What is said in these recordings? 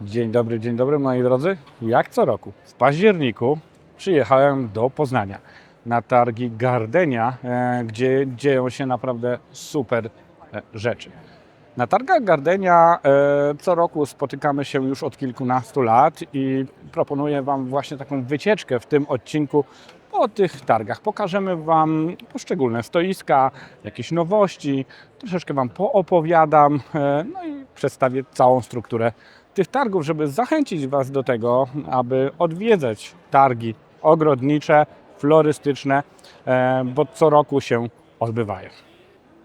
Dzień dobry, dzień dobry moi drodzy. Jak co roku w październiku przyjechałem do Poznania na targi Gardenia, e, gdzie dzieją się naprawdę super e, rzeczy. Na targach Gardenia e, co roku spotykamy się już od kilkunastu lat i proponuję Wam właśnie taką wycieczkę w tym odcinku po tych targach. Pokażemy Wam poszczególne stoiska, jakieś nowości, troszeczkę Wam poopowiadam, no i przedstawię całą strukturę tych targów, żeby zachęcić Was do tego, aby odwiedzać targi ogrodnicze, florystyczne, e, bo co roku się odbywają.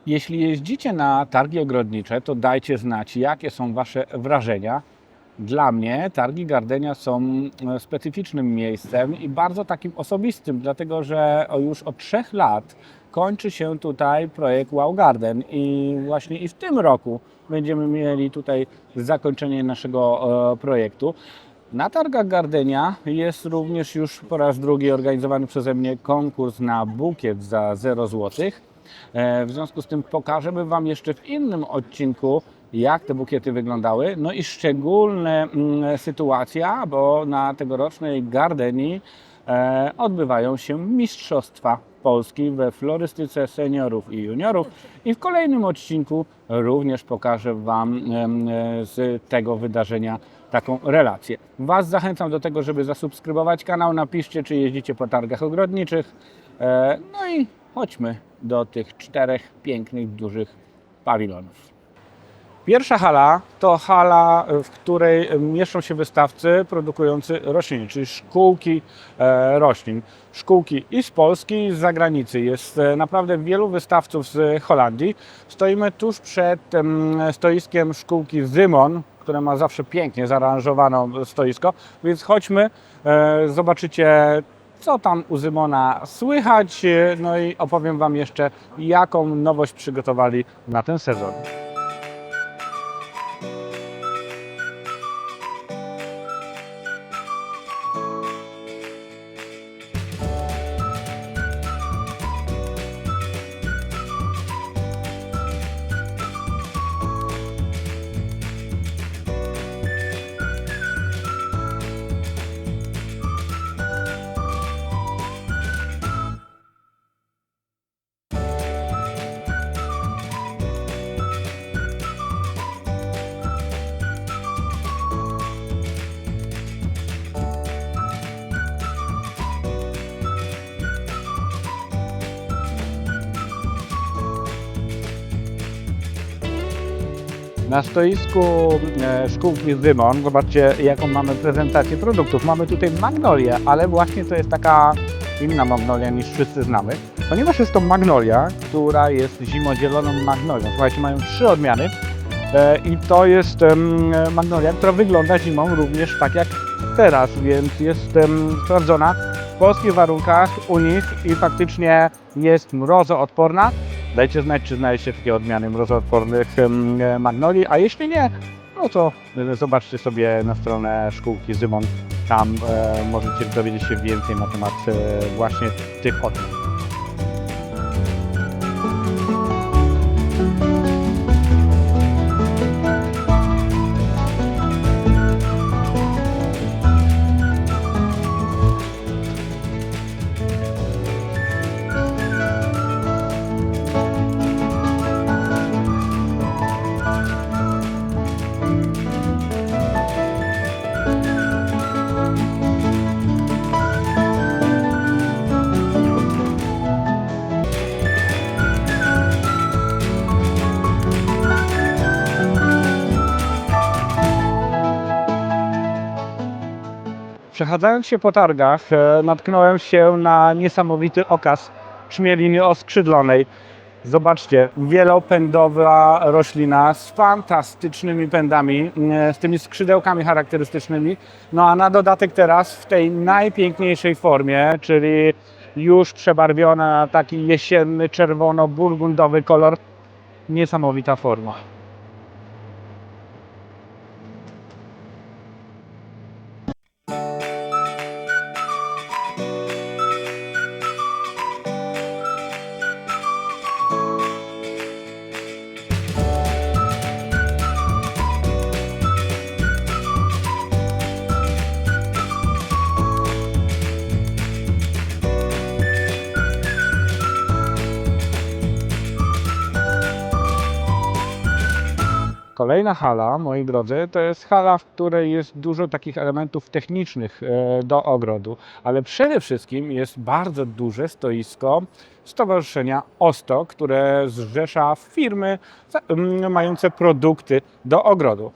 Jeśli jeździcie na targi ogrodnicze, to dajcie znać, jakie są Wasze wrażenia. Dla mnie targi Gardenia są e, specyficznym miejscem i bardzo takim osobistym, dlatego że już od trzech lat kończy się tutaj projekt Wow Garden i właśnie i w tym roku będziemy mieli tutaj zakończenie naszego e, projektu. Na targach Gardenia jest również już po raz drugi organizowany przeze mnie konkurs na bukiet za 0 zł. E, W związku z tym pokażemy Wam jeszcze w innym odcinku, jak te bukiety wyglądały. No i szczególna mm, sytuacja, bo na tegorocznej Gardenii e, odbywają się Mistrzostwa Polski we florystyce seniorów i juniorów. I w kolejnym odcinku również pokażę Wam e, z tego wydarzenia taką relację. Was zachęcam do tego, żeby zasubskrybować kanał. Napiszcie, czy jeździcie po targach ogrodniczych. E, No i chodźmy do tych czterech pięknych, dużych pawilonów. Pierwsza hala to hala, w której mieszczą się wystawcy produkujący rośliny, czyli szkółki e, roślin. Szkółki i z Polski, i z zagranicy. Jest e, naprawdę wielu wystawców z Holandii. Stoimy tuż przed em, stoiskiem szkółki Zymon, które ma zawsze pięknie zaaranżowane stoisko, więc chodźmy, e, zobaczycie co tam u Zymona słychać, e, no i opowiem Wam jeszcze, jaką nowość przygotowali na ten sezon. Na stoisku e, szkółki Zymon, zobaczcie jaką mamy prezentację produktów. Mamy tutaj magnolię, ale właśnie to jest taka inna magnolia niż wszyscy znamy, ponieważ jest to magnolia, która jest zimodzieloną magnolią. Słuchajcie, mają trzy odmiany e, i to jest magnolia, która wygląda zimą również tak jak teraz, więc jest sprawdzona w polskich warunkach u nich i faktycznie jest mrozoodporna. Dajcie znać, czy znajdziecie takie odmiany mrozoodpornych e, magnolii, a jeśli nie, no to e, zobaczcie sobie na stronę szkółki Zymon. Tam e, możecie dowiedzieć się więcej na temat e, właśnie tych odmian. Przechadzając się po targach, e, natknąłem się na niesamowity okaz czmieliny oskrzydlonej. Zobaczcie, wielopędowa roślina z fantastycznymi pędami, e, z tymi skrzydełkami charakterystycznymi. No a na dodatek teraz w tej najpiękniejszej formie, czyli już przebarwiona na taki jesienny, czerwono-burgundowy kolor. Niesamowita forma. Kolejna hala, moi drodzy, to jest hala, w której jest dużo takich elementów technicznych e, do ogrodu, ale przede wszystkim jest bardzo duże stoisko Stowarzyszenia OSTO, które zrzesza firmy mające produkty do ogrodu.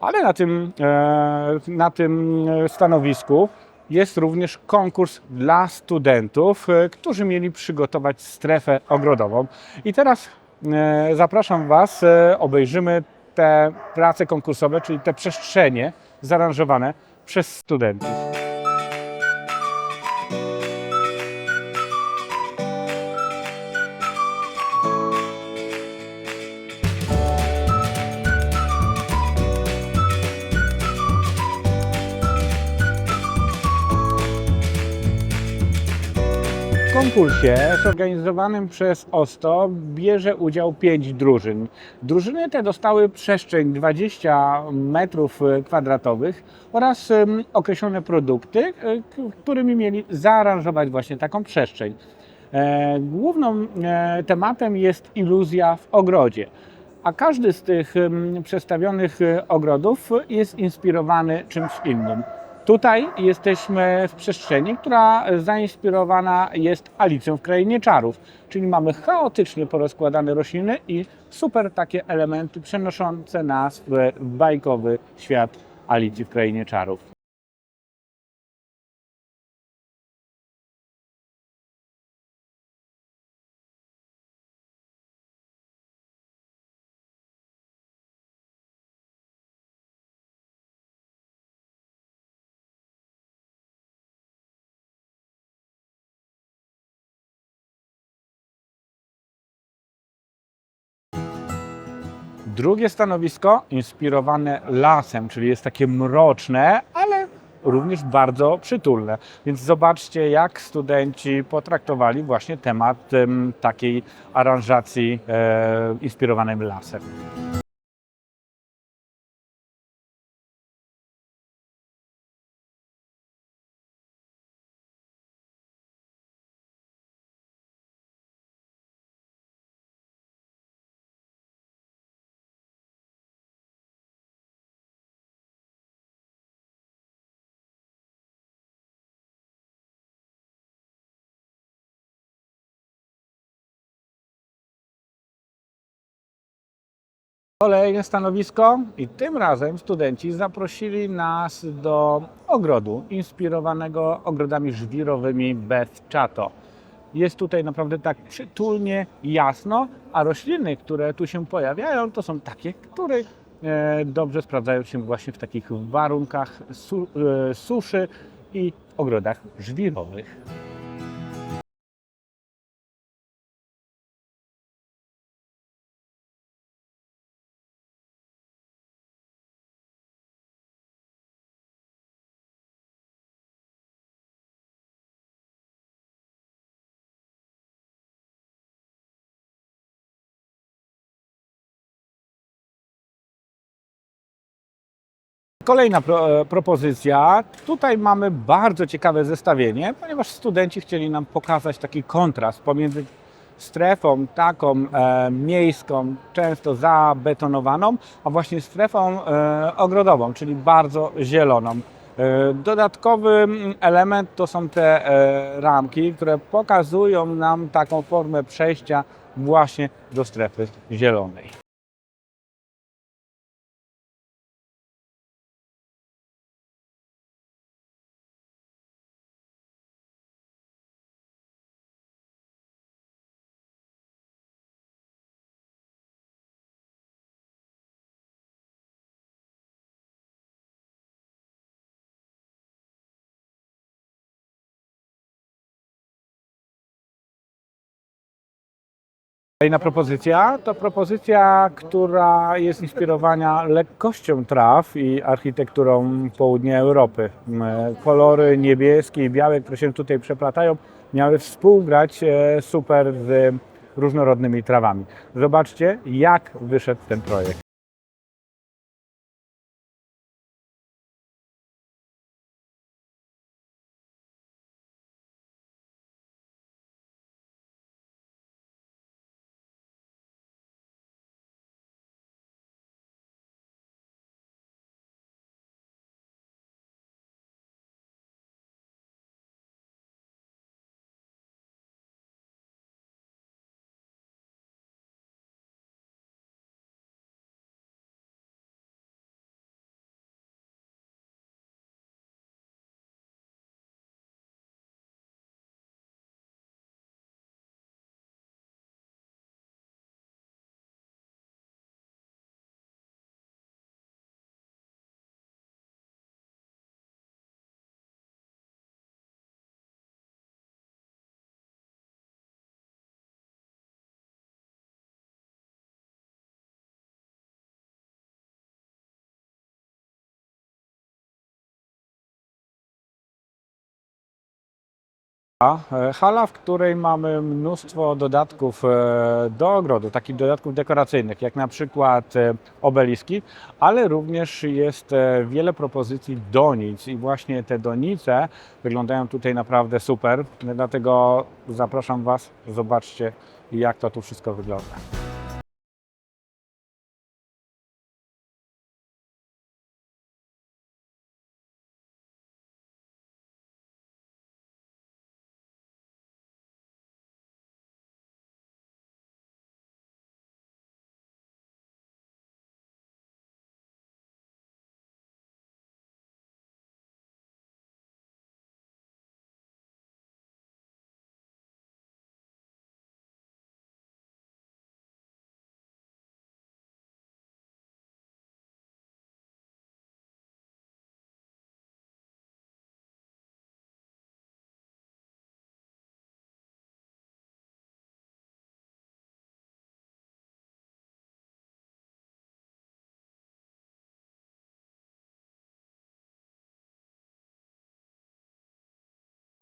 Ale na tym, e, na tym stanowisku jest również konkurs dla studentów, e, którzy mieli przygotować strefę ogrodową. I teraz e, zapraszam Was, e, obejrzymy te prace konkursowe, czyli te przestrzenie zaaranżowane przez studentów. Konkursie zorganizowanym przez OSTO bierze udział pięć drużyn. Drużyny te dostały przestrzeń 20 metrów kwadratowych oraz określone produkty, e, którymi mieli zaaranżować właśnie taką przestrzeń. E, Główną e, tematem jest iluzja w ogrodzie. A każdy z tych przedstawionych e, ogrodów jest inspirowany czymś innym. Tutaj jesteśmy w przestrzeni, która zainspirowana jest Alicją w Krainie Czarów, czyli mamy chaotycznie porozkładane rośliny i super takie elementy przenoszące nas w bajkowy świat Alicji w Krainie Czarów. Drugie stanowisko inspirowane lasem, czyli jest takie mroczne, ale również bardzo przytulne. Więc zobaczcie, jak studenci potraktowali właśnie temat em, takiej aranżacji e, inspirowanej lasem. Kolejne stanowisko i tym razem studenci zaprosili nas do ogrodu inspirowanego ogrodami żwirowymi Beth Chato. Jest tutaj naprawdę tak przytulnie, jasno, a rośliny, które tu się pojawiają, to są takie, które e, dobrze sprawdzają się właśnie w takich warunkach e, suszy i ogrodach żwirowych. Kolejna pro, e, propozycja. Tutaj mamy bardzo ciekawe zestawienie, ponieważ studenci chcieli nam pokazać taki kontrast pomiędzy strefą taką e, miejską, często zabetonowaną, a właśnie strefą e, ogrodową, czyli bardzo zieloną. E, Dodatkowy mm, element to są te e, ramki, które pokazują nam taką formę przejścia właśnie do strefy zielonej. Kolejna propozycja to propozycja, która jest inspirowana lekkością traw i architekturą południa Europy. M, Kolory niebieskie i białe, które się tutaj przeplatają, miały współgrać e, super z różnorodnymi trawami. Zobaczcie, jak wyszedł ten projekt. Hala, w której mamy mnóstwo dodatków e, do ogrodu, takich dodatków dekoracyjnych, jak na przykład e, obeliski, ale również jest e, wiele propozycji donic i właśnie te donice wyglądają tutaj naprawdę super, dlatego zapraszam Was, zobaczcie jak to tu wszystko wygląda.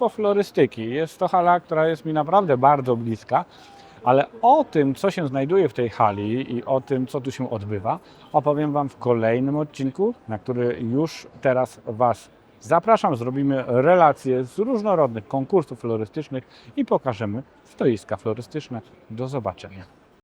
Po florystyki. Jest to hala, która jest mi naprawdę bardzo bliska, ale o tym, co się znajduje w tej hali i o tym, co tu się odbywa, opowiem Wam w kolejnym odcinku, na który już teraz Was zapraszam. Zrobimy relacje z różnorodnych konkursów florystycznych i pokażemy stoiska florystyczne. Do zobaczenia.